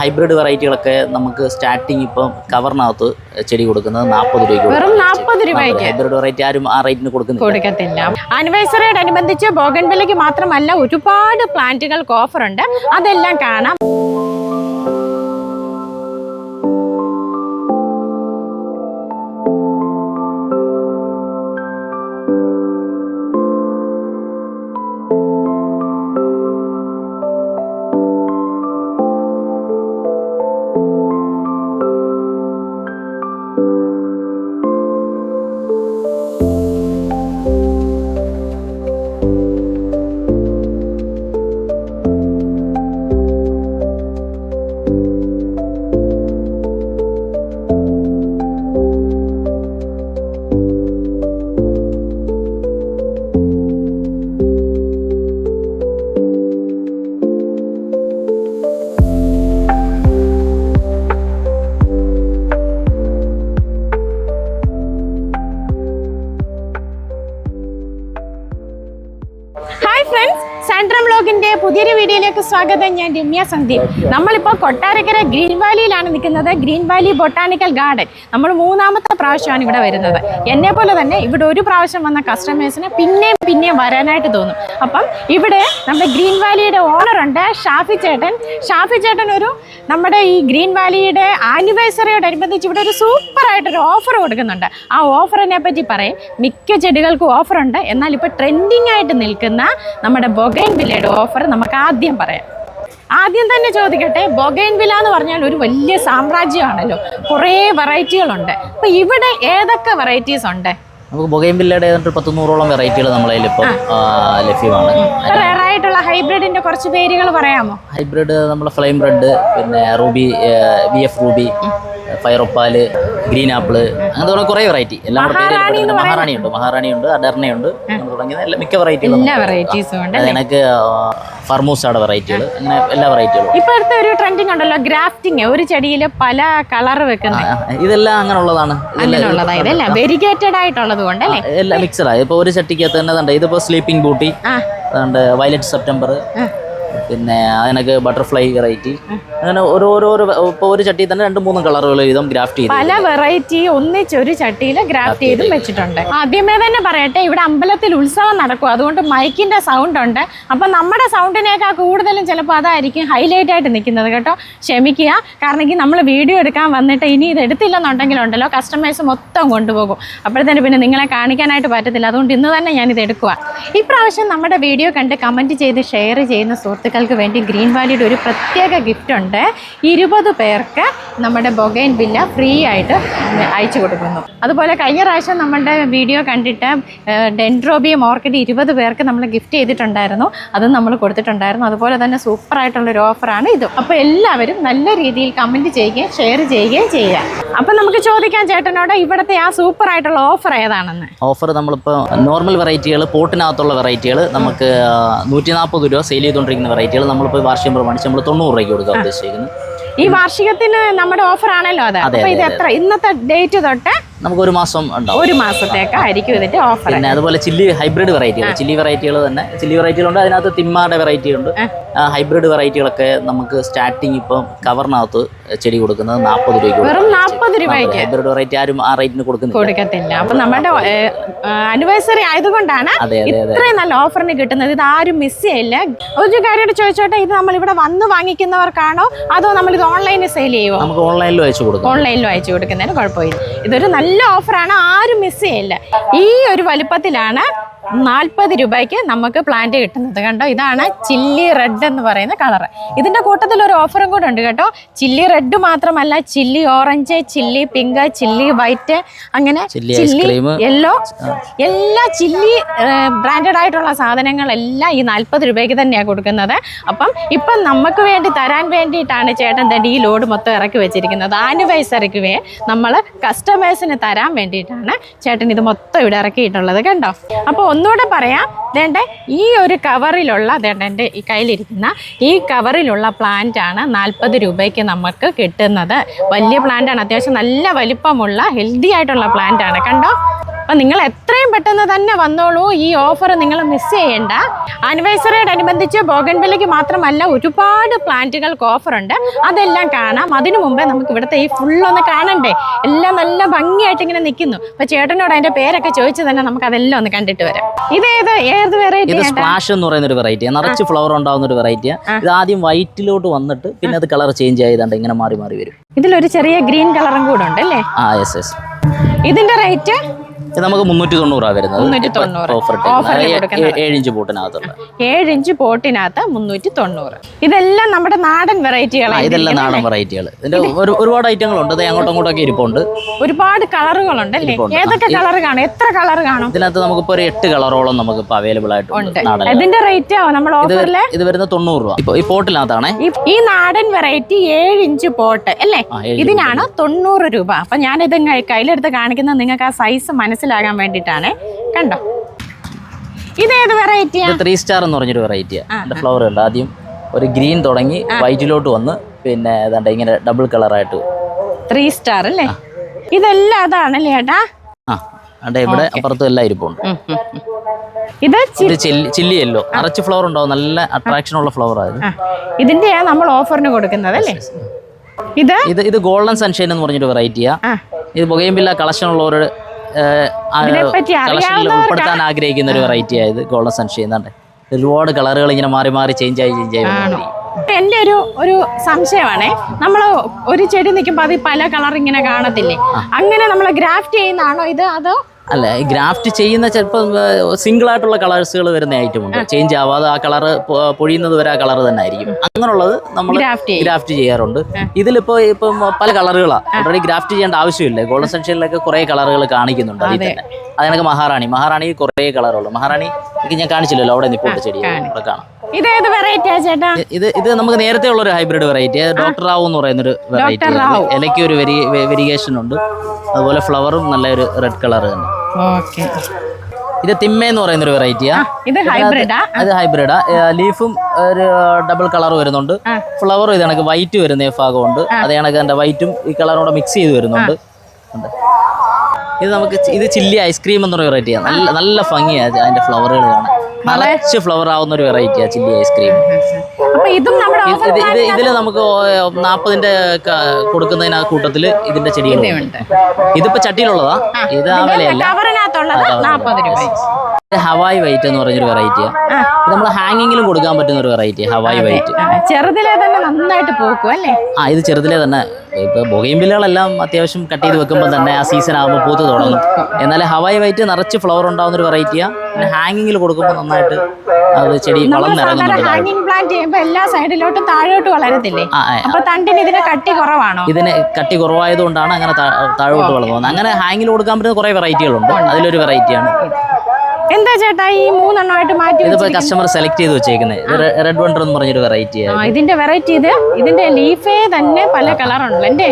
Hybrid വെറൈറ്റികളൊക്കെ നമുക്ക് starting ഇപ്പം കവറിനകത്ത് ചെടി കൊടുക്കുന്നത് നാൽപ്പത് രൂപയ്ക്ക് വെറും നാൽപ്പത് രൂപയ്ക്ക്? ഹൈബ്രിഡ് വെറൈറ്റി ആരും ആ റേറ്റിന് കൊടുക്കുന്നില്ല. കൊടുക്കത്തില്ല. ആനിവേഴ്സറിയോടനുബന്ധിച്ച് ബോഗൻവില്ലയ്ക്ക് മാത്രമല്ല ഒരുപാട് പ്ലാന്റുകൾക്ക് ഓഫർ ഉണ്ട്. അതെല്ലാം കാണാം. സെൻട്രം പുതിയൊരു വീഡിയോയിലേക്ക് സ്വാഗതം. ഞാൻ രമ്യ സന്ദീപ്. നമ്മളിപ്പോൾ കൊട്ടാരക്കര ഗ്രീൻ വാലിയിലാണ് നിൽക്കുന്നത്. Green valley botanical garden. നമ്മൾ മൂന്നാമത്തെ പ്രാവശ്യമാണ് ഇവിടെ വരുന്നത്. എന്നെ പോലെ തന്നെ ഇവിടെ ഒരു പ്രാവശ്യം വന്ന കസ്റ്റമേഴ്സിന് പിന്നെയും പിന്നെയും വരാനായിട്ട് തോന്നും. അപ്പം ഇവിടെ നമ്മുടെ ഗ്രീൻ വാലിയുടെ ഓണറുണ്ട് ഷാഫി ചേട്ടൻ. ഷാഫി ചേട്ടൻ ഒരു നമ്മുടെ ഈ ഗ്രീൻ വാലിയുടെ ആനിവേഴ്സറിയോടനുബന്ധിച്ച് ഇവിടെ ഒരു സൂപ്പർ ആയിട്ടൊരു ഓഫർ കൊടുക്കുന്നുണ്ട്. ആ ഓഫറിനെ പറ്റി പറയും. മിക്ക ചെടികൾക്കും ഓഫറുണ്ട് എന്നാൽ ഇപ്പോൾ ട്രെൻഡിങ് ആയിട്ട് നിൽക്കുന്ന നമ്മുടെ ബൊഗൈൻ വില്ലയുടെ ഓഫർ നമുക്ക് ആദ്യം പറയാം. ആദ്യം തന്നെ ചോദിക്കട്ടെ ബൊഗൈൻ വില എന്ന് പറഞ്ഞാൽ ഒരു വലിയ സാമ്രാജ്യമാണല്ലോ. കുറേ വെറൈറ്റികളുണ്ട്. അപ്പോൾ ഇവിടെ ഏതൊക്കെ വെറൈറ്റീസ് ഉണ്ട്? നമുക്ക് ബൊഗൈൻവില്ലയുടെ ഏതാണ്ട് പത്ത് നൂറോളം വെറൈറ്റികൾ നമ്മളെ ഇപ്പം ആ, ലഭ്യമാണ്. റേറായിട്ടുള്ള ആയിട്ടുള്ള ഹൈബ്രിഡിന്റെ കുറച്ച് പേരുകൾ പറയാമോ? ഹൈബ്രിഡ് നമ്മളെ ഫ്ലെയിം റെഡ് പിന്നെ ruby V F ruby fire opal green apple അങ്ങനത്തെ തുടങ്ങിയ കുറേ വെറൈറ്റി എല്ലാം പേര് മഹാറാണി ഉണ്ട് മഹാറാണി ഉണ്ട് അഡർണയുണ്ട് ഉണ്ട് തുടങ്ങിയ എല്ലാ മിക്ക വെറൈറ്റികളും എല്ലാ വെറൈറ്റീസും ഉണ്ട് എനിക്ക് ഫർമൂസയുടെ വെറൈറ്റികൾ അങ്ങനെ എല്ലാ വെറൈറ്റികളും ഇപ്പോഴത്തെ ഒരു ട്രെൻഡിങ് ഉണ്ടല്ലോ ഗ്രാഫ്റ്റിംഗ് ഒരു ചെടിയിൽ പല കളർ വെക്കുന്നത് ഇതെല്ലാം അങ്ങനെ ഉള്ളതാണ് ഇതല്ല വെരിഗേറ്റഡ് ആയിട്ടുള്ളത് കൊണ്ട് എല്ലാം മിക്സഡാണ് ഇപ്പൊ ഒരു ചട്ടിക്കകത്ത് തന്നെ ഇതിപ്പോ സ്ലീപ്പിംഗ് ബൂട്ടി വയലറ്റ് സെപ്റ്റംബർ പിന്നെ അതിനൊക്കെ ബട്ടർഫ്ലൈ വെറൈറ്റി അങ്ങനെ ഓരോരോ ഇപ്പോൾ ഒരു ചട്ടി തന്നെ രണ്ട് മൂന്ന് കളറുകൾ വീതം ഗ്രാഫ്റ്റ് ചെയ്ത് പല വെറൈറ്റി ഒന്നിച്ച് ഒരു ചട്ടിയിൽ ഗ്രാഫ്റ്റ് ചെയ്തും വെച്ചിട്ടുണ്ട്. ആദ്യമേ തന്നെ പറയട്ടെ ഇവിടെ അമ്പലത്തിൽ ഉത്സവം നടക്കും. അതുകൊണ്ട് മൈക്കിന്റെ സൗണ്ട് ഉണ്ട്. അപ്പൊ നമ്മുടെ സൗണ്ടിനേക്കാൾ കൂടുതലും ചിലപ്പോൾ അതായിരിക്കും ഹൈലൈറ്റ് ആയിട്ട് നിൽക്കുന്നത് കേട്ടോ. ക്ഷമിക്കുക. കാരണം ഈ നമ്മൾ വീഡിയോ എടുക്കാൻ വന്നിട്ട് ഇനി ഇത് എടുത്തില്ലെന്നുണ്ടെങ്കിലുണ്ടല്ലോ കസ്റ്റമേഴ്സ് മൊത്തം കൊണ്ടുപോകും. അപ്പോഴത്തേന് പിന്നെ നിങ്ങളെ കാണിക്കാനായിട്ട് പറ്റത്തില്ല. അതുകൊണ്ട് ഇന്ന് തന്നെ ഞാനിത് എടുക്കുക ഇപ്രാവശ്യം നമ്മുടെ വീഡിയോ കണ്ട് കമന്റ് ചെയ്ത് ഷെയർ ചെയ്യുന്ന സുഹൃത്തുക്കൾക്ക് വേണ്ടി ഗ്രീൻ വാലിയുടെ ഒരു പ്രത്യേക ഗിഫ്റ്റ് ഉണ്ട്. ഇരുപത് പേർക്ക് നമ്മുടെ ബൊഗൈൻ വില്ല ഫ്രീ ആയിട്ട് അയച്ചു കൊടുക്കുന്നു. അതുപോലെ കഴിഞ്ഞ പ്രാവശ്യം നമ്മളുടെ വീഡിയോ കണ്ടിട്ട് ഡെൻഡ്രോബിയം ഓർക്കിഡ് ഇരുപത് പേർക്ക് നമ്മൾ ഗിഫ്റ്റ് ചെയ്തിട്ടുണ്ടായിരുന്നു. അതും നമ്മൾ കൊടുത്തിട്ടുണ്ടായിരുന്നു. അതുപോലെ തന്നെ ഒരു ഓഫറാണ് ഇത്. അപ്പോൾ എല്ലാവരും നല്ല രീതിയിൽ കമന്റ് ചെയ്യുകയും ഷെയർ ചെയ്യുകയും ചെയ്യുക. അപ്പോൾ നമുക്ക് ചോദിക്കാം ചേട്ടനോട് ഇവിടുത്തെ ആ സൂപ്പർ ആയിട്ടുള്ള ഓഫർ ഏതാണെന്ന്? ഓഫർ നമ്മളിപ്പോൾ നോർമൽ വെറൈറ്റികൾ പോട്ടിനകത്തുള്ള വെറൈറ്റികൾ നമുക്ക് നൂറ്റി നാൽപ്പത് രൂപ സെയിൽ ചെയ്തുകൊണ്ടിരിക്കുന്ന വെറൈറ്റികൾ നമ്മളിപ്പോൾ വാർഷികം പ്രമാണിച്ച് നമ്മൾ തൊണ്ണൂറ് രൂപയ്ക്ക് കൊടുക്കാൻ ഉദ്ദേശിക്കുന്നത് ഈ വാർഷികത്തിന് നമ്മുടെ ഓഫർ ആണല്ലോ അത്. അപ്പൊ ഇത് എത്ര? ഇന്നത്തെ ഡേറ്റ് തൊട്ട് നമുക്ക് ഒരു മാസം ഉണ്ടാവും. ഒരു മാസത്തേക്കായിരിക്കും ഇതിന്റെ ഓഫർ പിന്നെ അതുപോലെ ചില്ലി ഹൈബ്രിഡ് വെറൈറ്റികൾ ചില്ലി വെറൈറ്റികൾ തന്നെ. ചില്ലി വെറൈറ്റികളുണ്ട് അതിനകത്ത് തിമ്മാടെ വെറൈറ്റി ഉണ്ട്. ഹൈബ്രിഡ് വെറൈറ്റികളൊക്കെ നമുക്ക് സ്റ്റാർട്ടിങ് ഇപ്പം കവറിനകത്ത് ചെടി കൊടുക്കുന്നത് നാൽപ്പത് രൂപയ്ക്ക് വെറും നാൽപ്പത് രൂപയ്ക്ക്? ഹൈബ്രിഡ് വെറൈറ്റി ആരും ആ റേറ്റിന് കൊടുക്കുന്നില്ല. കൊടുക്കത്തില്ല. അപ്പൊ നമ്മുടെ ആനിവേഴ്സറി ആയതുകൊണ്ടാണ് ഇത്രയും നല്ല ഓഫറിന് കിട്ടുന്നത്. ഇത് ആരും മിസ് ചെയ്യില്ല? ഒരു കാര്യം ചോദിച്ചോട്ടെ ഇത് നമ്മൾ ഇവിടെ വന്ന് വാങ്ങിക്കുന്നവർക്കാണോ? അതോ നമ്മൾ ഇത് ഓൺലൈനിൽ സെയിൽ ചെയ്യുമോ നമുക്ക് ഓൺലൈനിലും അയച്ചു കൊടുക്കും. ഓൺലൈനിലും അയച്ചു കൊടുക്കുന്നതിന് കുഴപ്പമില്ല. ഇതൊരു നല്ല ഓഫറാണ് ആരും മിസ് ചെയ്യില്ല. ഈ ഒരു വലുപ്പത്തിലാണ് നാൽപ്പത് രൂപയ്ക്ക് നമുക്ക് പ്ലാന്റ് കിട്ടുന്നത് കണ്ടോ? ഇതാണ് ചില്ലി റെഡ് എന്ന് പറയുന്ന കളർ ഇതിന്റെ കൂട്ടത്തിൽ ഒരു ഓഫറും കൂടെ ഉണ്ട് കേട്ടോ. ചില്ലി റെഡ് മാത്രമല്ല chilli orange chilli pink chilli white അങ്ങനെ ചില്ലി യെല്ലോ എല്ലാ ചില്ലി ബ്രാൻഡഡ് ആയിട്ടുള്ള സാധനങ്ങളെല്ലാം ഈ നാൽപ്പത് രൂപയ്ക്ക് തന്നെയാണ് കൊടുക്കുന്നത്. അപ്പം ഇപ്പം നമുക്ക് വേണ്ടി തരാൻ വേണ്ടിയിട്ടാണ് ചേട്ടൻ ദേ ഈ ലോഡ് മൊത്തം ഇറക്കി വെച്ചിരിക്കുന്നത്. ആനിവേഴ്സറിക്ക് വേ നമ്മൾ കസ്റ്റമേഴ്സിന് തരാൻ വേണ്ടിയിട്ടാണ് ചേട്ടൻ ഇത് മൊത്തം ഇവിടെ ഇറക്കിയിട്ടുള്ളത് കണ്ടോ? അപ്പോൾ ഒന്നുകൂടെ പറയാം. വേണ്ട ഈ ഒരു കവറിലുള്ള വേണ്ട എന്റെ ഈ കയ്യിലിരിക്കുന്ന ഈ കവറിലുള്ള പ്ലാന്റ് ആണ് നാൽപ്പത് രൂപയ്ക്ക് നമുക്ക് കിട്ടുന്നത്. വലിയ പ്ലാന്റ് ആണ്. അത്യാവശ്യം നല്ല വലിപ്പമുള്ള ഹെൽത്തി ആയിട്ടുള്ള പ്ലാന്റ് ആണ്. കണ്ടോ? അപ്പം നിങ്ങൾ എത്രയും പെട്ടെന്ന് തന്നെ വന്നോളൂ. ഈ ഓഫർ നിങ്ങൾ മിസ് ചെയ്യണ്ട. ആനിവേഴ്സറിയോടനുബന്ധിച്ച് ബോഗൻവില്ലയ്ക്ക് മാത്രമല്ല ഒരുപാട് പ്ലാന്റുകൾക്ക് ഓഫർ ഉണ്ട്. അതെല്ലാം കാണാം. അതിനു മുമ്പേ നമുക്ക് ഇവിടുത്തെ ഈ ഫുള്ളൊന്ന് കാണണ്ടേ? എല്ലാം നല്ല ഭംഗിയായിട്ട് ഇങ്ങനെ നിൽക്കുന്നു. അപ്പൊ ചേട്ടനോട് അതിന്റെ പേരൊക്കെ ചോദിച്ചു തന്നെ നമുക്ക് അതെല്ലാം ഒന്ന് കണ്ടിട്ട് വരാം. ഇതേത് ഏത് വെറൈറ്റി ഇത് സ്പ്ലാഷ് എന്ന് പറയുന്ന ഒരു വെറൈറ്റി നിറച്ച് ഫ്ലവർ ഉണ്ടാവുന്ന ഒരു വെറൈറ്റിയാ ഇത് ആദ്യം വൈറ്റിലോട്ട് വന്നിട്ട് പിന്നെ അത് കളർ ചേഞ്ച് ആയതാണ്ട് ഇങ്ങനെ മാറി മാറി വരും. ഇതിലൊരു ചെറിയ ഗ്രീൻ കളറും കൂടെ ഉണ്ട് അല്ലേ? ആ യെസ് യെസ് ഇതിന്റെ റേറ്റ് ഇത് നമുക്ക് മുന്നൂറ്റി വരുന്നത്. ഏഴ് ഇഞ്ച് ബോട്ടിനകത്തുള്ള ഏഴ് ഇഞ്ച് പോട്ടിനകത്ത് മുന്നൂറ്റി തൊണ്ണൂറ് ഇതെല്ലാം നമ്മുടെ നാടൻ വെറൈറ്റികളാണ് ഇതെല്ലാം നാടൻ വെറൈറ്റികൾ ഇതിന്റെ ഒരു ഒരുപാട് ഐറ്റങ്ങളുണ്ട്. ഉണ്ട് അങ്ങോട്ടും ഇങ്ങോട്ടൊക്കെ ഇരിപ്പുണ്ട്. ഒരുപാട് കളറുകളുണ്ട് അല്ലേ? ഏതൊക്കെ കളർ കാണും? എത്ര കളർ കാണും? ഇതിനകത്ത് നമുക്കിപ്പോൾ ഒരു എട്ട് കളറോളം നമുക്ക് ഇപ്പൊ അവൈലബിൾ ആയിട്ടുണ്ട് ഇതിന്റെ റേറ്റ് നമ്മൾ ഓഫറിൽ ഇത് വരുന്ന തൊണ്ണൂറ് രൂപ. ഇപ്പൊ ഈ പോട്ടിനകത്താണ് ഈ- നാടൻ വെറൈറ്റി ഏഴ് ഇഞ്ച് പോട്ട് അല്ലേ ഇതിനാണ് തൊണ്ണൂറ് രൂപ. അപ്പൊ ഞാൻ ഇത് കയ്യിലെടുത്ത് കാണിക്കുന്നത് നിങ്ങൾക്ക് ആ സൈസ് മനസ്സിലാകാൻ വേണ്ടിയിട്ടാണ്. കണ്ടോ? ഇതേത് വെറൈറ്റിയാ ഇത് ത്രീ സ്റ്റാർ എന്ന് പറഞ്ഞൊരു വെറൈറ്റിയാണ് ഫ്ലവർ ഉണ്ട്. ആദ്യം ഒരു ഗ്രീൻ തുടങ്ങി വൈറ്റിലോട്ട് വന്ന് പിന്നെ ഏതാണ്ട് ഇങ്ങനെ ഡബിൾ കളറായിട്ട് ത്രീ സ്റ്റാർ അല്ലേ? ഇതെല്ലാം അതാണല്ലേ ഏട്ടാ? ആ. അവിടെ ഇവിടെ അപ്പുറത്തും എല്ലാം ഇരിപ്പുണ്ട്. ഇത് ചില്ലി യെല്ലോ നിറച്ച് ഫ്ലവർ ഉണ്ടോ നല്ല അട്രാക്ഷൻ ഉള്ള ഫ്ലവർ ആയിരുന്നു ഇതിന്റെയാ നമ്മൾ ഓഫറിന് കൊടുക്കുന്നത് അല്ലേ? ഇത്? ഇത് ഇത് ഗോൾഡൻ സൺഷൈൻ എന്ന് പറഞ്ഞൊരു വെറൈറ്റിയാ ഇത് പിള്ള കളക്ഷൻ ഉള്ളവരുടെ കളക്ഷനിൽ ഉൾപ്പെടുത്താൻ ആഗ്രഹിക്കുന്ന ഒരു വെറൈറ്റി ആയത് ഗോൾഡൻ സൺഷൈൻ എന്നാണ്ട് ഒരുപാട് കളറുകൾ ഇങ്ങനെ മാറി മാറി ചേഞ്ച് ആയി ചേഞ്ച് ആയി. എന്റെ ഒരു ഒരു സംശയമാണേ. നമ്മൾ ഒരു ചെടി നിൽക്കുമ്പോൾ അത് പല കളർ ഇങ്ങനെ കാണത്തില്ലേ? അങ്ങനെ നമ്മൾ ഗ്രാഫ്റ്റ് ചെയ്യുന്നതാണോ ഇത് അതോ അല്ല ഗ്രാഫ്റ്റ് ചെയ്യുന്ന ചിലപ്പോൾ സിംഗിൾ ആയിട്ടുള്ള കളേഴ്സുകൾ വരുന്ന ഐറ്റം ഉണ്ട്. ചേഞ്ച് ആവാതെ ആ കളർ പൊഴിയുന്നത് വരെ ആ കളർ തന്നെ ആയിരിക്കും. അങ്ങനെയുള്ളത് നമ്മൾ ഗ്രാഫ്റ്റ് ചെയ്യും. ഗ്രാഫ്റ്റ് ചെയ്യാറുണ്ട്. ഇതിലിപ്പോ ഇപ്പം പല കളറുകളാണ് ഓൾറെഡി ഗ്രാഫ്റ്റ് ചെയ്യേണ്ട ആവശ്യമില്ല. ഗോൾഡൻ സെൻഷനിലൊക്കെ കുറെ കളറുകൾ കാണിക്കുന്നുണ്ട് അതിൽ തന്നെ. അതിനൊക്കെ മഹാറാണി. മഹാറാണി കുറേ കളറുള്ളൂ മഹാറാണി എനിക്ക് ഞാൻ കാണിച്ചില്ലല്ലോ. അവിടെ നിപ്പോട്ട് ചെടി അവിടെ കാണാം. ഇത് ഇത് നമുക്ക് നേരത്തെ ഉള്ള ഒരു ഹൈബ്രിഡ് വെറൈറ്റി ഡോക്ടർ റാവു എന്ന് പറയുന്ന ഒരു വെറൈറ്റി. ഇലയ്ക്ക് ഒരു വെരി വെരിഗേഷൻ ഉണ്ട്. അതുപോലെ ഫ്ലവറും നല്ലൊരു റെഡ് കളർ തന്നെ. ഇത് തിമ്മ എന്ന് പറയുന്ന ഒരു വെറൈറ്റിയാ ഇത് ഹൈബ്രിഡാ അത് ഹൈബ്രിഡാ ലീഫും ഒരു ഡബിൾ കളർ വരുന്നുണ്ട്. ഫ്ലവറും ഇത് കണക്ക് വൈറ്റ് വരുന്ന ഭാഗമുണ്ട്. അത് കണക്ക് വൈറ്റും ഈ കളറും കൂടെ മിക്സ് ചെയ്ത് വരുന്നുണ്ട്. ഇത് നമുക്ക് ഇത് ചില്ലി ഐസ്ക്രീം എന്നൊരു വെറൈറ്റിയാണ് നല്ല നല്ല ഭംഗിയാണ് അതിന്റെ ഫ്ലവറുകൾ കാണാൻ. നിറച്ച് ഫ്ലവർ ആവുന്ന ഒരു വെറൈറ്റിയാണ് ചില്ലി ഐസ്ക്രീം ഇതും ഇതിൽ നമുക്ക് നാൽപ്പതിന്റെ കൊടുക്കുന്നതിന് ആ കൂട്ടത്തിൽ ഇതിന്റെ ചെടികളുണ്ട് ഇതിപ്പോ ചട്ടിയിലുള്ളതാ. ഇത് ആ വിലയല്ല. കവറിനകത്തുള്ളത് നാൽപ്പത് രൂപ ഇത് ഹവായി വൈറ്റ് എന്ന് പറഞ്ഞൊരു വെറൈറ്റിയാണ് നമ്മൾ ഹാങ്ങിങ്ങിലും കൊടുക്കാൻ പറ്റുന്ന ഒരു വെറൈറ്റി ഹവായ് വൈറ്റ്. ചെറുതിലേ തന്നെ നന്നായിട്ട് പോക്കും അല്ലേ? ആ ഇത് ചെറുതിലെ തന്നെ. ഇപ്പൊ ബൊഗൈൻവില്ലകളെല്ലാം അത്യാവശ്യം കട്ട് ചെയ്ത് വെക്കുമ്പോൾ തന്നെ ആ സീസൺ ആകുമ്പോൾ പൂത്ത് തുടങ്ങും. എന്നാൽ ഹവായ് വൈറ്റ് നിറച്ച് ഫ്ലവർ ഉണ്ടാവുന്ന ഒരു വെറൈറ്റിയാണ് പിന്നെ ഹാങ്ങിങ്ങിൽ കൊടുക്കുമ്പോൾ നന്നായിട്ട് അത് ചെടി വളർന്നിറങ്ങുന്നുണ്ട്. ഹാങ്ങിങ് പ്ലാന്റ് ചെയ്യുമ്പോൾ എല്ലാ സൈഡിലോട്ടും താഴോട്ട് വളരത്തില്ലേ? അപ്പോൾ അപ്പൊ തണ്ടിന് ഇതിന് കട്ടി കുറവാണോ? ഇതിന് കട്ടി കുറവായതുകൊണ്ടാണ് അങ്ങനെ താഴോട്ട് വളർന്നു അങ്ങനെ ഹാങ്ങിൽ കൊടുക്കാൻ പറ്റുന്ന കുറേ വെറൈറ്റികളുണ്ട് അതിലൊരു വെറൈറ്റിയാണ് എന്താ ചേട്ടാ ഈ മൂന്നെണ്ണമായിട്ട് മാറ്റി ഇതിപ്പോ? കസ്റ്റമർ സെലക്ട് ചെയ്ത് വെച്ചേക്കുന്നത് റെഡ് വണ്ടർ എന്ന് പറഞ്ഞൊരു വെറൈറ്റി ആ ഇതിന്റെ വെറൈറ്റി ഇത് ഇതിന്റെ ലീഫേ തന്നെ പല കളറുണ്ട് അല്ലേ?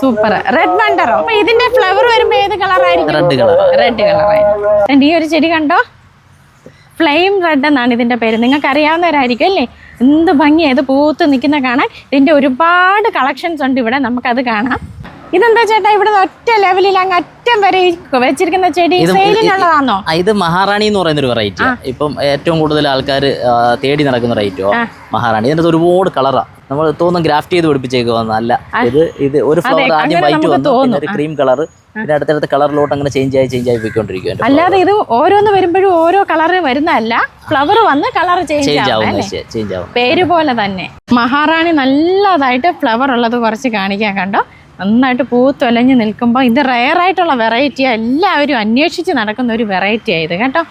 സൂപ്പർ റെഡ് വണ്ടറോ അപ്പൊ ഇതിന്റെ ഫ്ലവർ വരുമ്പോ ഏത് കളറായിരിക്കും റെഡ് കളർ റെഡ് കളറായിരിക്കും ഈ ഒരു ചെടി കണ്ടോ? ഫ്ലെയിം റെഡ് എന്നാണ് ഇതിന്റെ പേര്. നിങ്ങൾക്ക് അറിയാവുന്നവരായിരിക്കും അല്ലേ? എന്ത് ഭംഗിയാ. ഇത് പൂത്ത് നിൽക്കുന്ന കാണാൻ ഇതിന്റെ ഒരുപാട് കളക്ഷൻസ് ഉണ്ട് ഇവിടെ. നമുക്കത് കാണാം. ഇതെന്താ ചേട്ടാ? ഇവിടെ ഒറ്റ ലെവലിൽ അങ്ങ് അറ്റം വരെ വെച്ചിരിക്കുന്ന ചെടി സെയിലിനുള്ളതാണോ ഇത് മഹാറാണി എന്ന് പറയുന്ന ഒരു വെറൈറ്റി ഇപ്പം ഏറ്റവും കൂടുതൽ ആൾക്കാർ തേടി നടക്കുന്ന റൈറ്റോ മഹാറാണി. ഇതിനകത്ത് ഒരുപാട് കളറാ നമ്മൾ തോന്നും ഗ്രാഫ്റ്റ് ചെയ്ത് പിടിപ്പിച്ചേക്കുവാന്ന് അല്ല ഇത് ഇത് ഒരു ഫ്ലവർ ആദ്യം വൈറ്റ് വന്നു. പിന്നെ ഒരു ക്രീം കളർ പിന്നെ അടുത്തടുത്ത കളറിലോട്ട് അങ്ങനെ ചേഞ്ച് ആയി ചേഞ്ച് ആയി പോയിക്കൊണ്ടിരിക്കും അല്ലാതെ ഇത് ഓരോന്ന് വരുമ്പോഴും ഓരോ കളറ് വരുന്നതല്ല. ഫ്ലവർ വന്ന് കളർ ചേഞ്ച് ചേഞ്ച് ആവും പേര് പോലെ തന്നെ. മഹാറാണി നല്ലതായിട്ട് ഫ്ലവർ ഉള്ളത് കുറച്ച് കാണിക്കാൻ കണ്ടോ? നന്നായിട്ട് പൂത്തൊലഞ്ഞ് നിൽക്കുമ്പോൾ ഇത് റെയർ ആയിട്ടുള്ള വെറൈറ്റിയാണ് എല്ലാവരും അന്വേഷിച്ച് നടക്കുന്ന ഒരു വെറൈറ്റിയാണ് ഇത് കേട്ടോ.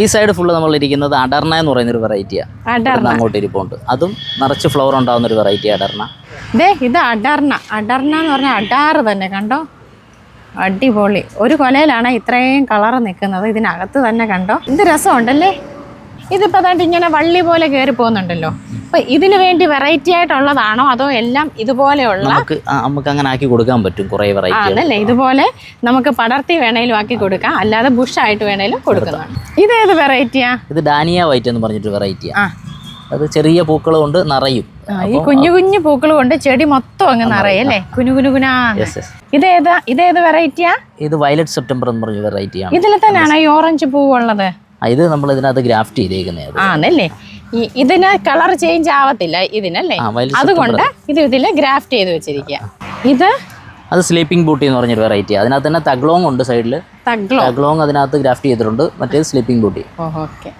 ഈ സൈഡ് ഫുള്ള് നമ്മൾ ഇരിക്കുന്നത് അടർണ എന്ന് പറയുന്ന ഒരു വെറൈറ്റിയാണ് അങ്ങോട്ട് ഇരിപ്പുണ്ട്. അതും നിറച്ച് ഫ്ലവർ ഉണ്ടാകുന്ന ഒരു വെറൈറ്റി അടർണ. ദേ ഇത് അടർണ. അടർണ എന്ന് പറഞ്ഞാൽ അടാറ് തന്നെ കണ്ടോ? അടിപൊളി. ഒരു കൊലയിലാണ് ഇത്രയും കളർ നിൽക്കുന്നത് ഇതിനകത്ത് തന്നെ കണ്ടോ? ഇത് രസമുണ്ടല്ലേ? ഇതിപ്പോൾ അതാണ്ട് ഇങ്ങനെ വള്ളി പോലെ കയറി പോകുന്നുണ്ടല്ലോ. അപ്പൊ ഇതിന് വേണ്ടി വെറൈറ്റി ആയിട്ടുള്ളതാണോ അതോ എല്ലാം ഇതുപോലെയുള്ള നമുക്ക് നമുക്ക് അങ്ങനെ ആക്കി കൊടുക്കാൻ പറ്റും കുറേ വെറൈറ്റി അതല്ലേ ഇതുപോലെ നമുക്ക് പടർത്തി വേണേലും ആക്കി കൊടുക്കാം. അല്ലാതെ ബുഷ് ആയിട്ട് വേണേലും കൊടുക്കുന്നതാണ് ഇതേത് വെറൈറ്റിയാ ഇത് ഡാനിയ വൈറ്റ് എന്ന് പറഞ്ഞിട്ട് വെറൈറ്റിയാ അത് ചെറിയ പൂക്കൾ കൊണ്ട് നിറയും. ഈ കുഞ്ഞു കുഞ്ഞു പൂക്കൾ കൊണ്ട് ചെടി മൊത്തം അങ്ങ് നിറയല്ലേ കുഞ്ഞു കുനു കുനു യെസ് ഇതേതാ ഇതേത് വെറൈറ്റിയാ ഇത് വയലറ്റ് സെപ്റ്റംബർ എന്ന് പറഞ്ഞ വെറൈറ്റിയാണ് ഇതിൽ തന്നെയാണ് ഈ ഓറഞ്ച് പൂവുള്ളത് ഇത് നമ്മൾ ഇതിനകത്ത് ഗ്രാഫ്റ്റ് ചെയ്തേക്കുന്നത് ആണല്ലേ? ഇതിന് കളർ ചേഞ്ച് ആവത്തില്ല ഇതിനല്ലേ? അതുകൊണ്ട് ഇത് ഇതിൽ ഗ്രാഫ്റ്റ് ചെയ്ത് വെച്ചിരിക്കുക. ഇത് അത് സ്ലീപ്പിംഗ് ബൂട്ടി എന്ന് പറഞ്ഞൊരു വെറൈറ്റി അതിനകത്ത് തന്നെ തഗ്ലോങ് ഉണ്ട് സൈഡിൽ തഗ്ലോ തഗ്ലോങ് അതിനകത്ത് ഗ്രാഫ്റ്റ് ചെയ്തിട്ടുണ്ട്. മറ്റേത് സ്ലീപ്പിംഗ് ബൂട്ടി. ഓക്കെ.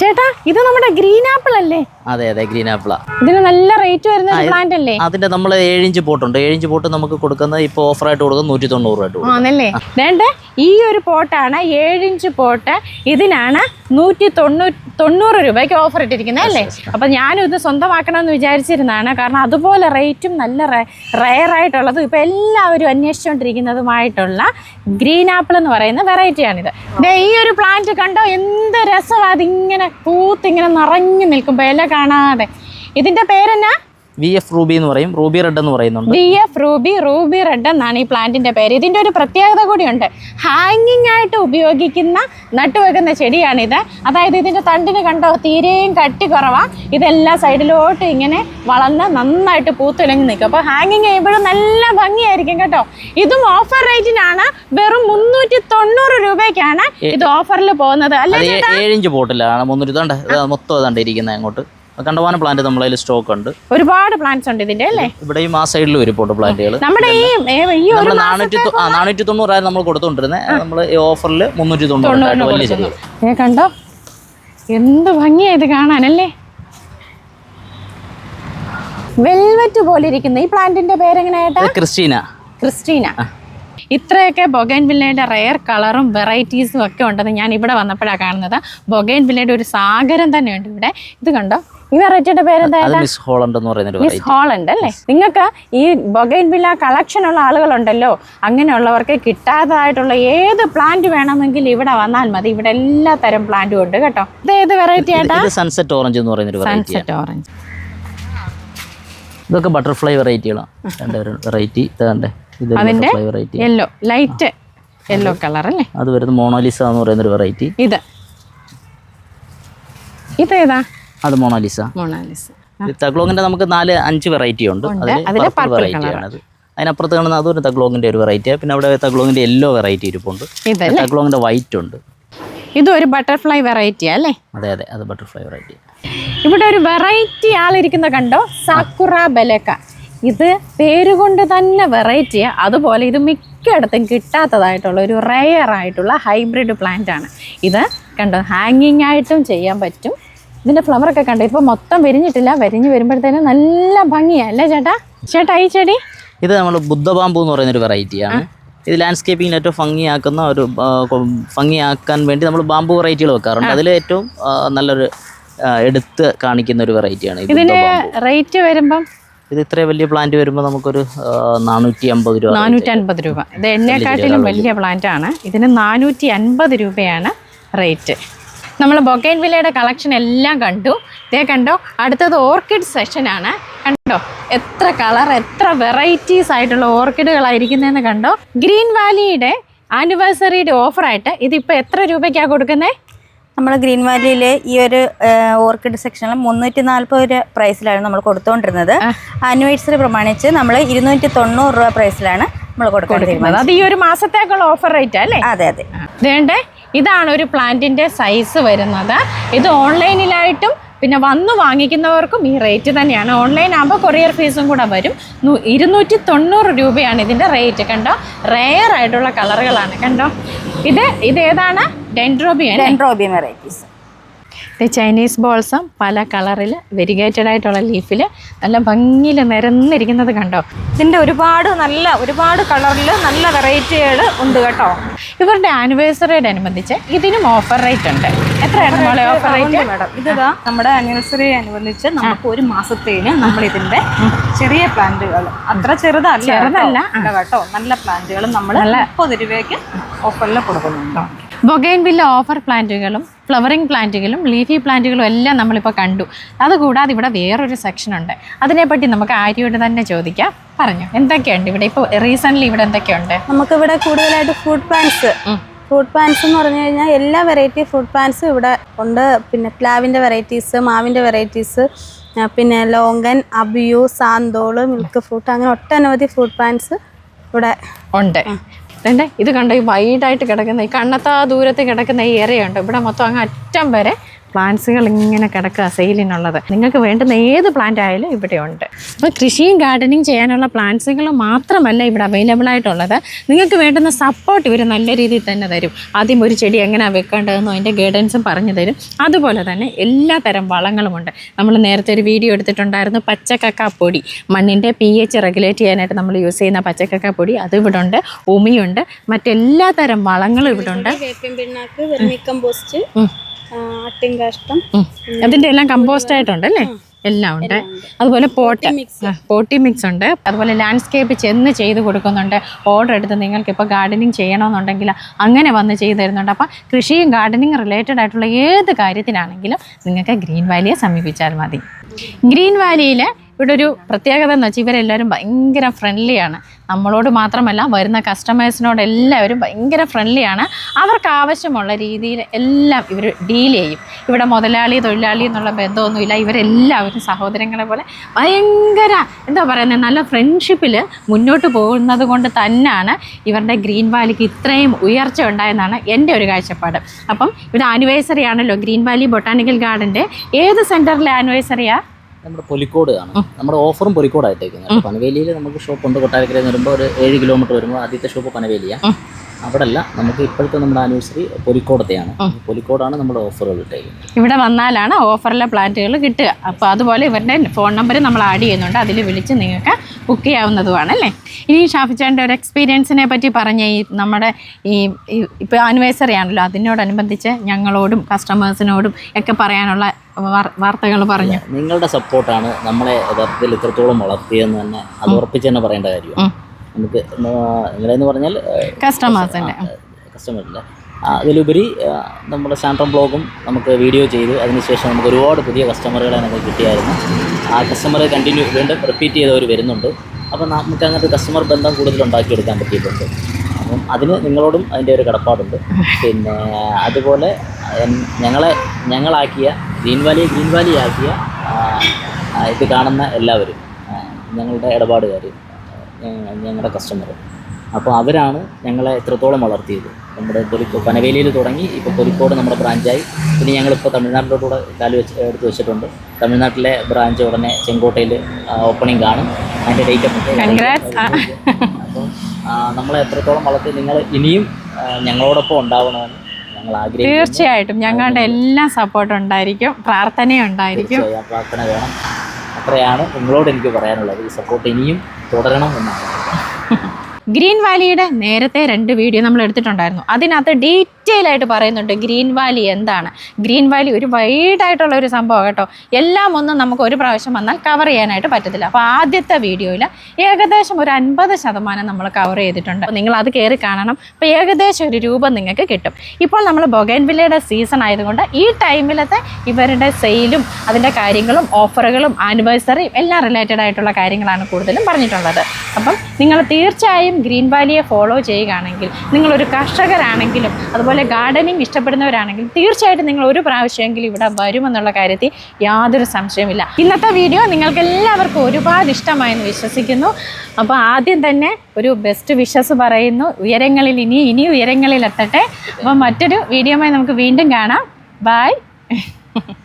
ചേട്ടാ ഇത് നമ്മുടെ ഗ്രീൻ ആപ്പിൾ അല്ലേ? അതെ അതെ ഗ്രീൻ ആപ്പിളാ ഇതിന് നല്ല റേറ്റ് വരുന്ന പ്ലാന്റ് അല്ലേ? അതിന്റെ നമ്മൾ ഏഴിഞ്ച് പോട്ടുണ്ട്. ഏഴിഞ്ച് പോട്ട് നമുക്ക് കൊടുക്കുന്നത് ഇപ്പോൾ ഓഫറായിട്ട് കൊടുക്കുന്നത് നൂറ്റി തൊണ്ണൂറ് രൂപ ആണല്ലേ? വേണ്ട ഈ ഒരു പോട്ടാണ് ഏഴിഞ്ച് പോട്ട്. ഇതിനാണ് നൂറ്റി തൊണ്ണൂറ്റി തൊണ്ണൂറ് രൂപയ്ക്ക് ഓഫർ ഇട്ടിരിക്കുന്നത് അല്ലേ? അപ്പൊ ഞാനും ഇത് സ്വന്തമാക്കണമെന്ന് വിചാരിച്ചിരുന്നതാണ്. കാരണം അതുപോലെ റേറ്റും നല്ല റയർ ആയിട്ടുള്ളതും ഇപ്പൊ എല്ലാവരും അന്വേഷിച്ചുകൊണ്ടിരിക്കുന്നതുമായിട്ടുള്ള ഗ്രീൻ ആപ്പിൾ എന്ന് പറയുന്ന വെറൈറ്റിയാണിത് ഈ ഒരു പ്ലാന്റ് കണ്ടോ? എന്ത് രസമാണ് അതിങ്ങനെ പൂത്തിങ്ങനെ നിറഞ്ഞു നിൽക്കുമ്പോൾ ഇല കാണാതെ. ഇതിന്റെ പേരെന്നാ? വി എഫ് റൂബി എന്ന് പറയും. റൂബി റെഡ് എന്ന് പറയുന്നുണ്ട്. V F ruby ruby red എന്നാണ് ഈ പ്ലാന്റിന്റെ പേര്. ഇതിന്റെ ഒരു പ്രത്യേകത കൂടിയുണ്ട്. ഹാങ്ങിങ് ആയിട്ട് ഉപയോഗിക്കുന്ന നട്ടുവെക്കുന്ന ചെടിയാണിത്. അതായത് ഇതിന്റെ തണ്ടിന് കണ്ടോ തീരെയും കട്ടി കുറവാ. ഇതെല്ലാം സൈഡിലോട്ട് ഇങ്ങനെ വളർന്ന് നന്നായിട്ട് പൂത്തുലങ്ങി നിൽക്കും. അപ്പോൾ ഹാങ്ങിങ് ചെയ്യുമ്പോഴും നല്ല ഭംഗിയായിരിക്കും കേട്ടോ. ഇതും ഓഫർ റേറ്റിനാണ് വെറും മുന്നൂറ്റി തൊണ്ണൂറ് രൂപയ്ക്കാണ് ഇത് ഓഫറിൽ പോകുന്നത്. അല്ലേ അത് ഇഞ്ച് പോട്ടിലാണ്. മുന്നൂറ്റി മൊത്തം ഇതാണ്ട് ഇരിക്കുന്നത് അങ്ങോട്ട്. കണ്ടമാനം പ്ലാന്റ് നമ്മളതിൽ സ്റ്റോക്ക് ഉണ്ട്. ഒരുപാട് പ്ലാന്റ്സ് ഉണ്ട് ഇതിന്റെ അല്ലേ? ഇവിടെ ആ സൈഡിൽ പോട്ട് പ്ലാന്റുകൾ നമ്മുടെ ഈ നാനൂറ്റി നാനൂറ്റി തൊണ്ണൂറായിരുന്നു നമ്മൾ കൊടുത്തോണ്ടിരുന്നത് നമ്മൾ ഈ ഓഫറിൽ മുന്നൂറ്റി തൊണ്ണൂറ് വലിയ കണ്ടോ? എന്ത് ഭംഗിയാ ഇത് കാണാനല്ലേ? വെൽവെറ്റ് പോലെ ഇരിക്കുന്ന ഈ പ്ലാന്റിന്റെ പേരെങ്ങനെയായിട്ടാ ഇത് ക്രിസ്റ്റീന ക്രിസ്റ്റീന ഇത്രയൊക്കെ ബൊഗൈൻ വില്ലയുടെ റെയർ കളറും വെറൈറ്റീസും ഒക്കെ ഉണ്ടെന്ന് ഞാൻ ഇവിടെ വന്നപ്പോഴാണ് കാണുന്നത്. ബൊഗൈൻ വില്ലയുടെ ഒരു സാഗരം തന്നെയുണ്ട് ഇവിടെ. ഇത് കണ്ടോ? ഈ വെറൈറ്റിയുടെ പേരെന്താ മിസ് ഹോളണ്ട് എന്ന് പറയുന്ന മിസ് ഹോളണ്ട് അല്ലേ? നിങ്ങൾക്ക് ഈ ബൊഗൈൻ വില്ല കളക്ഷൻ ഉള്ള ആളുകളുണ്ടല്ലോ അങ്ങനെയുള്ളവർക്ക് കിട്ടാത്തതായിട്ടുള്ള ഏത് പ്ലാന്റ് വേണമെങ്കിൽ ഇവിടെ വന്നാൽ മതി. ഇവിടെ എല്ലാ തരം പ്ലാന്റും ഉണ്ട് കേട്ടോ. ഇത് ഏത് വെറൈറ്റി ആയിട്ടാ സൺസെറ്റ് ഓറഞ്ച് എന്ന് പറയുന്ന സൺസെറ്റ് ഓറഞ്ച് ഇതൊക്കെ ബട്ടർഫ്ലൈ വെറൈറ്റികളാണ് വെറൈറ്റി ഇതാണ്ട് ഇത് അതിന്റെ യെല്ലോ ലൈറ്റ് യെല്ലോ കളർ അല്ലേ? അത് വരുന്നത് മോണോലിസ എന്ന് പറയുന്ന ഒരു വെറൈറ്റി ഇത്. ഇതേതാ അത് മോണാലിസ മോണാലിസ തഗ്ലോങ്ങിന്റെ നമുക്ക് നാല് അഞ്ച് വെറൈറ്റി ഉണ്ട്. അതിൽ പർപ്പിൾ purple വെറൈറ്റി ആണത്. അതിനപ്പുറത്ത് കാണുന്ന അതൊരു തഗ്ലോങ്ങിന്റെ ഒരു വെറൈറ്റിയാണ് പിന്നെ അവിടെ തഗ്ലോങ്ങിന്റെ യെല്ലോ വെറൈറ്റി ഇരിപ്പുണ്ട്. തഗ്ലോങ്ങിന്റെ വൈറ്റ് ഉണ്ട്. ഇത് ഒരു ബട്ടർഫ്ലൈ വെറൈറ്റി അല്ലേ? അതെ അതെ. അത് ബട്ടർഫ്ലൈ വെറൈറ്റി ഇവിടെ ഒരു വെറൈറ്റി ആളിരിക്കുന്ന കണ്ടോ? സാക്കുറ ബലക്ക ഇത് പേരുകൊണ്ട് തന്നെ വെറൈറ്റി അതുപോലെ ഇത് മിക്കയിടത്തും കിട്ടാത്തതായിട്ടുള്ള ഒരു റെയർ ആയിട്ടുള്ള ഹൈബ്രിഡ് പ്ലാന്റ് ആണ്. ഇത് കണ്ടോ? ഹാങ്ങിങ് ആയിട്ടും ചെയ്യാൻ പറ്റും. ഇതിന്റെ ഫ്ലവറൊക്കെ കണ്ടു? ഇപ്പോൾ മൊത്തം വിരിഞ്ഞിട്ടില്ല. വിരിഞ്ഞ് വരുമ്പോഴത്തേനും നല്ല ഭംഗിയാണ് അല്ലേ ചേട്ടാ? ചേട്ടാ ഈ ചെടി? ഇത് നമ്മൾ ബുദ്ധബാമ്പു എന്ന് പറയുന്ന ഒരു വെറൈറ്റിയാണ് ഇത് ലാൻഡ്സ്കേപ്പിംഗിൽ ഏറ്റവും ഭംഗിയാക്കുന്ന ഒരു ഭംഗിയാക്കാൻ വേണ്ടി നമ്മൾ ബാമ്പു വെറൈറ്റികൾ വെക്കാറുണ്ട്. അതിൽ ഏറ്റവും നല്ലൊരു എടുത്ത് കാണിക്കുന്ന ഒരു വെറൈറ്റിയാണ് ഇതിന്റെ ഇതിന് റേറ്റ് വരുമ്പം? ഇത് ഇത്രയും വലിയ പ്ലാന്റ് വരുമ്പോൾ നമുക്കൊരു നാനൂറ്റി അമ്പത് രൂപ നാനൂറ്റി അൻപത് രൂപ. ഇത് എന്നെക്കാട്ടിലും വലിയ പ്ലാന്റ് ആണ്. ഇതിന് നാനൂറ്റി അൻപത് രൂപയാണ് റേറ്റ് നമ്മൾ ബൊക്കൈൻ വില്ലയുടെ കളക്ഷൻ എല്ലാം കണ്ടു. ഇതേ കണ്ടോ അടുത്തത് ഓർക്കിഡ് സെഷനാണ് കണ്ടോ എത്ര കളർ എത്ര വെറൈറ്റീസ് ആയിട്ടുള്ള ഓർക്കിഡുകളായിരിക്കുന്നതെന്ന് കണ്ടോ. ഗ്രീൻ വാലിയുടെ ആനിവേഴ്സറിയുടെ ഓഫറായിട്ട് ഇതിപ്പോൾ എത്ര രൂപയ്ക്കാണ് കൊടുക്കുന്നത് നമ്മൾ ഗ്രീൻ വാലിയിലെ ഈ ഒരു ഓർക്കിഡ് സെക്ഷനിൽ മുന്നൂറ്റി നാൽപ്പത് രൂപ പ്രൈസിലാണ് നമ്മൾ കൊടുത്തുകൊണ്ടിരുന്നത് ആനിവേഴ്സറി പ്രമാണിച്ച് നമ്മൾ ഇരുന്നൂറ്റി തൊണ്ണൂറ് രൂപ പ്രൈസിലാണ് നമ്മൾ കൊടുക്കുന്നത്. അത് ഈ ഒരു മാസത്തേക്കുള്ള ഓഫർ റേറ്റ് അല്ലേ? അതെ അതെ. വേണ്ടേ? ഇതാണ് ഒരു പ്ലാന്റിന്റെ സൈസ് വരുന്നത്. ഇത് ഓൺലൈനിലായിട്ടും പിന്നെ വന്ന് വാങ്ങിക്കുന്നവർക്കും ഈ റേറ്റ് തന്നെയാണ്. ഓൺലൈൻ ആകുമ്പോൾ കൊറിയർ ഫീസും കൂടെ വരും. ഇരുന്നൂറ്റി തൊണ്ണൂറ് രൂപയാണ് ഇതിന്റെ റേറ്റ് കണ്ടോ? റെയർ ആയിട്ടുള്ള കളറുകളാണ് കണ്ടോ? ഇത് ഇത് ഏതാണ്? Dendrobium dendrobia varieties Chinese balsam പല കളറിൽ വെരിഗേറ്റഡ് ആയിട്ടുള്ള ലീഫിൽ നല്ല ഭംഗിയിൽ നിരന്നിരിക്കുന്നത് കണ്ടോ? ഇതിന്റെ ഒരുപാട് നല്ല ഒരുപാട് കളറിൽ നല്ല വെറൈറ്റികൾ ഉണ്ട് കേട്ടോ. ഇവരുടെ ആനിവേഴ്സറിയോട് അനുബന്ധിച്ച് ഇതിനും ഓഫർ റേറ്റ് ഉണ്ട്. എത്രയാണ് മോളെ ഓഫർ റേറ്റ് മാഡം ഇതാ നമ്മുടെ ആനിവേഴ്സറി അനുബന്ധിച്ച് നമുക്ക് ഒരു മാസത്തേന് നമ്മൾ ഇതിന്റെ ചെറിയ പ്ലാന്റുകൾ അത്ര ചെറുതല്ല ചെറുതല്ല. കേട്ടോ. നല്ല പ്ലാന്റുകൾ നമ്മൾ മുപ്പത് രൂപയ്ക്ക് ഓഫറിൽ കൊടുക്കുന്നുണ്ടോ. ബൊഗൈൻ ബില്ല ഓഫർ പ്ലാന്റുകളും ഫ്ലവറിംഗ് പ്ലാന്റുകളും ലീഫി പ്ലാന്റുകളും എല്ലാം നമ്മളിപ്പോൾ കണ്ടു. അതുകൂടാതെ ഇവിടെ വേറൊരു സെക്ഷൻ ഉണ്ട്. അതിനെപ്പറ്റി നമുക്ക് ആര്യോട് തന്നെ ചോദിക്കാം. പറഞ്ഞു എന്തൊക്കെയുണ്ട് ഇവിടെ? ഇപ്പോൾ റീസെന്റ്ലി ഇവിടെ എന്തൊക്കെയുണ്ട്? നമുക്കിവിടെ കൂടുതലായിട്ട് ഫ്രൂട്ട് പ്ലാന്റ്സ് ഫ്രൂട്ട് പ്ലാന്റ്സ് എന്ന് പറഞ്ഞു കഴിഞ്ഞാൽ എല്ലാ വെറൈറ്റി ഫ്രൂട്ട് പ്ലാന്റ്സും ഇവിടെ ഉണ്ട്. പിന്നെ പ്ലാവിന്റെ വെറൈറ്റീസ് മാവിന്റെ വെറൈറ്റീസ് പിന്നെ longan abiu santol milk fruit അങ്ങനെ ഒട്ടനവധി ഫ്രൂട്ട് പ്ലാന്റ്സ് ഇവിടെ ഉണ്ട്. ഇതേ ഇത് കണ്ടോ ഈ വൈഡായിട്ട് കിടക്കുന്ന ഈ കണ്ണത്താ ദൂരത്ത് കിടക്കുന്ന ഈ ഇറയുണ്ട് ഇവിടെ മൊത്തം അങ്ങ് അറ്റം വരെ പ്ലാന്റ്സുകൾ ഇങ്ങനെ കിടക്കുക സെയിലിനുള്ളത് നിങ്ങൾക്ക് വേണ്ടുന്ന ഏത് പ്ലാന്റ് ആയാലും ഇവിടെ ഉണ്ട്. അപ്പോൾ കൃഷിയും ഗാർഡനിങ് ചെയ്യാനുള്ള പ്ലാന്റ്സുകൾ മാത്രമല്ല ഇവിടെ അവൈലബിൾ ആയിട്ടുള്ളത്. നിങ്ങൾക്ക് വേണ്ടുന്ന സപ്പോർട്ട് ഇവർ നല്ല രീതിയിൽ തന്നെ തരും. ആദ്യം ഒരു ചെടി എങ്ങനെയാണ് വെക്കേണ്ടതെന്നോ അതിന്റെ ഗൈഡൻസും പറഞ്ഞു തരും. അതുപോലെ തന്നെ എല്ലാ തരം വളങ്ങളുമുണ്ട് നമ്മൾ നേരത്തെ ഒരു വീഡിയോ എടുത്തിട്ടുണ്ടായിരുന്നു പച്ചക്കക്കാപ്പൊടി മണ്ണിന്റെ പി എച്ച് റെഗുലേറ്റ് ചെയ്യാനായിട്ട് നമ്മൾ യൂസ് ചെയ്യുന്ന പച്ചക്കക്കാപ്പൊടി അത് ഇവിടെ ഉണ്ട്. ഉമിയുണ്ട്. മറ്റെല്ലാ തരം വളങ്ങളും ഇവിടെ ഉണ്ട്. വേപ്പിൻ പിണ്ണാക്ക് വെർമി കമ്പോസ്റ്റ് അതിന്റെ എല്ലാം കമ്പോസ്റ്റ് ആയിട്ടുണ്ട് അല്ലേ? എല്ലാം ഉണ്ട്. അതുപോലെ പോട്ട് മിക്സ് പോട്ടി മിക്സ് ഉണ്ട്. അതുപോലെ ലാൻഡ്സ്കേപ്പ് ചെന്ന് ചെയ്ത് കൊടുക്കുന്നുണ്ട്. ഓർഡർ എടുത്ത് നിങ്ങൾക്ക് ഇപ്പോൾ ഗാർഡനിങ് ചെയ്യണമെന്നുണ്ടെങ്കിൽ അങ്ങനെ വന്ന് ചെയ്ത് തരുന്നുണ്ട്. അപ്പം കൃഷിയും ഗാർഡനിങ് റിലേറ്റഡ് ആയിട്ടുള്ള ഏത് കാര്യത്തിനാണെങ്കിലും നിങ്ങൾക്ക് ഗ്രീൻ വാലിയെ സമീപിച്ചാൽ മതി. ഗ്രീൻ വാലിയിൽ ഇവിടെ ഒരു പ്രത്യേകത എന്ന് വെച്ചാൽ ഇവരെല്ലാവരും ഭയങ്കര ഫ്രണ്ട്ലിയാണ് നമ്മളോട് മാത്രമല്ല വരുന്ന കസ്റ്റമേഴ്സിനോട് എല്ലാവരും ഭയങ്കര ഫ്രണ്ട്ലിയാണ് അവർക്ക് ആവശ്യമുള്ള രീതിയിൽ എല്ലാം ഇവർ ഡീൽ ചെയ്യും. ഇവിടെ മുതലാളി തൊഴിലാളി എന്നുള്ള ബന്ധമൊന്നുമില്ല. ഇവരെല്ലാവരും സഹോദരങ്ങളെ പോലെ ഭയങ്കര എന്താ പറയുന്നത് നല്ല ഫ്രണ്ട്ഷിപ്പിൽ മുന്നോട്ട് പോകുന്നത് കൊണ്ട് തന്നെയാണ് ഇവരുടെ ഗ്രീൻ വാലിക്ക് ഇത്രയും ഉയർച്ച ഉണ്ടായെന്നാണ് എന്റെ ഒരു കാഴ്ചപ്പാട്. അപ്പം ഇവിടെ ആനിവേഴ്സറി ആണല്ലോ. ഗ്രീൻ വാലി ബൊട്ടാണിക്കൽ ഗാർഡന്റെ ഏത് സെന്ററിലെ ആനിവേഴ്സറിയാണ് നമ്മുടെ പൊലിക്കോട് ആണ്. നമ്മുടെ ഓഫറും പൊലിക്കോടായിട്ടേക്കുന്നത് പനവേലിയിൽ നമുക്ക് ഷോപ്പ് ഉണ്ട്. കൊട്ടാരക്കരയിൽ നിന്ന് വരുമ്പോൾ ഒരു ഏഴ് കിലോമീറ്റർ വരുമ്പോൾ ആദ്യത്തെ ഷോപ്പ് പനവേലിയാണ് അവിടെ അല്ല നമുക്ക് ഇപ്പോഴത്തെ നമ്മുടെ ആനിവേഴ്സറി പൊലിക്കോടത്തെയാണ്. പൊലിക്കോടാണ് നമ്മുടെ ഓഫറുകൾ ഇട്ടേക്കുന്നത്. ഇവിടെ വന്നാലാണ് ഓഫറിലെ പ്ലാന്റുകൾ കിട്ടുക. അപ്പോൾ അതുപോലെ ഇവരുടെ ഫോൺ നമ്പർ നമ്മൾ ആഡ് ചെയ്യുന്നുണ്ട്. അതിൽ വിളിച്ച് നിങ്ങൾക്ക് ബുക്ക് ചെയ്യാവുന്നതുമാണ് അല്ലേ? ഇനി ഷാഫിച്ചാന്റെ ഒരു എക്സ്പീരിയൻസിനെ പറ്റി പറഞ്ഞ. ഈ നമ്മുടെ ഈ ഇപ്പോൾ ആനിവേഴ്സറി ആണല്ലോ. അതിനോടനുബന്ധിച്ച് ഞങ്ങളോടും കസ്റ്റമേഴ്സിനോടും ഒക്കെ പറയാനുള്ള വാർത്തകൾ പറഞ്ഞു. നിങ്ങളുടെ സപ്പോർട്ടാണ് നമ്മളെ യഥാർത്ഥത്തിൽ ഇത്രത്തോളം വളർത്തിയെന്ന് തന്നെ അത് ഉറപ്പിച്ച് തന്നെ പറയേണ്ട കാര്യമാണ്. നമുക്ക് നിങ്ങളെന്ന് പറഞ്ഞാൽ കസ്റ്റമേഴ്സിന്റെ കസ്റ്റമേഴ്സിന്റെ അതിലുപരി നമ്മുടെ സാൻട്രം ബ്ലോഗും നമുക്ക് വീഡിയോ ചെയ്തു. അതിനുശേഷം നമുക്ക് ഒരുപാട് പുതിയ കസ്റ്റമറുകളെ നമുക്ക് കിട്ടിയായിരുന്നു. ആ കസ്റ്റമർ കണ്ടിന്യൂ വീണ്ടും റിപ്പീറ്റ് ചെയ്തവർ വരുന്നുണ്ട്. അപ്പോൾ നമുക്ക് അങ്ങനത്തെ കസ്റ്റമർ ബന്ധം കൂടുതൽ ഉണ്ടാക്കിയെടുക്കാൻ പറ്റിയിട്ടുണ്ട്. അപ്പം അതിന് നിങ്ങളോടും അതിന്റെ ഒരു കടപ്പാടുണ്ട്. പിന്നെ അതുപോലെ ഞങ്ങളെ ഞങ്ങളാക്കിയ ഗ്രീൻ വാലി ഗ്രീൻ വാലി ആക്കിയ ഇത് കാണുന്ന എല്ലാവരും ഞങ്ങളുടെ ഇടപാടുകാർ ഞങ്ങളുടെ കസ്റ്റമർ അപ്പോൾ അവരാണ് ഞങ്ങളെ എത്രത്തോളം വളർത്തിയത്. നമ്മുടെ പൊലിക്കോ പനവേലിയിൽ തുടങ്ങി ഇപ്പോൾ കോഴിക്കോട് നമ്മുടെ ബ്രാഞ്ചായി പിന്നെ ഞങ്ങളിപ്പോൾ തമിഴ്നാട്ടിലോട്ടൂടെ കാൽ വെച്ച് എടുത്ത് വെച്ചിട്ടുണ്ട്. തമിഴ്നാട്ടിലെ ബ്രാഞ്ച് ഉടനെ ചെങ്കോട്ടയിൽ ഓപ്പണിംഗ് കാണും. അതിന്റെ ഡേറ്റ് ഒക്കെ Congrats. അപ്പം നമ്മളെ എത്രത്തോളം വളർത്തി നിങ്ങൾ ഇനിയും ഞങ്ങളോടൊപ്പം ഉണ്ടാവണമെന്ന് തീർച്ചയായിട്ടും. ഞങ്ങളുടെ എല്ലാ സപ്പോർട്ടും ഉണ്ടായിരിക്കും. പ്രാർത്ഥനയും ഉണ്ടായിരിക്കും. പ്രാർത്ഥന വേണം. അത്രയാണ് നിങ്ങളോട് എനിക്ക് പറയാനുള്ളത്. ഈ സപ്പോർട്ട് ഇനിയും തുടരണം എന്നാണ്. ഗ്രീൻ വാലിയുടെ നേരത്തെ രണ്ട് വീഡിയോ നമ്മൾ എടുത്തിട്ടുണ്ടായിരുന്നു. അതിനകത്ത് ഡീറ്റെയിൽ ആയിട്ട് പറയുന്നുണ്ട് ഗ്രീൻ വാലി എന്താണ്. ഗ്രീൻ വാലി ഒരു വൈഡായിട്ടുള്ള ഒരു സംഭവം കേട്ടോ. എല്ലാം ഒന്നും നമുക്ക് ഒരു പ്രാവശ്യം വന്നാൽ കവർ ചെയ്യാനായിട്ട് പറ്റത്തില്ല. അപ്പോൾ ആദ്യത്തെ വീഡിയോയിൽ ഏകദേശം ഒരു അൻപത് ശതമാനം നമ്മൾ കവർ ചെയ്തിട്ടുണ്ട്. അപ്പോൾ നിങ്ങൾ അത് കയറി കാണണം. അപ്പോൾ ഏകദേശം ഒരു രൂപം നിങ്ങൾക്ക് കിട്ടും. ഇപ്പോൾ നമ്മൾ ബൊഗൈൻവില്ലയുടെ സീസൺ ആയതുകൊണ്ട് ഈ ടൈമിലത്തെ ഇവരുടെ സെയിലും അതിന്റെ കാര്യങ്ങളും ഓഫറുകളും ആനിവേഴ്സറിയും എല്ലാം റിലേറ്റഡ് ആയിട്ടുള്ള കാര്യങ്ങളാണ് കൂടുതലും പറഞ്ഞിട്ടുള്ളത്. അപ്പം നിങ്ങൾ തീർച്ചയായും ഗ്രീൻ വാലിയെ ഫോളോ ചെയ്യുകയാണെങ്കിൽ നിങ്ങളൊരു കർഷകരാണെങ്കിലും അതുപോലെ ഗാർഡനിങ് ഇഷ്ടപ്പെടുന്നവരാണെങ്കിൽ തീർച്ചയായിട്ടും നിങ്ങൾ ഒരു പ്രാവശ്യമെങ്കിലും ഇവിടെ വരുമെന്നുള്ള കാര്യത്തിൽ യാതൊരു സംശയമില്ല ഇന്നത്തെ വീഡിയോ നിങ്ങൾക്ക് എല്ലാവർക്കും ഒരുപാട് ഇഷ്ടമായെന്ന് വിശ്വസിക്കുന്നു. അപ്പോൾ ആദ്യം തന്നെ ഒരു ബെസ്റ്റ് വിഷസ് പറയുന്നു. ഉയരങ്ങളിൽ ഇനി ഇനി ഉയരങ്ങളിൽ എത്തട്ടെ. അപ്പോൾ മറ്റൊരു വീഡിയോയുമായി നമുക്ക് വീണ്ടും കാണാം. ബായ്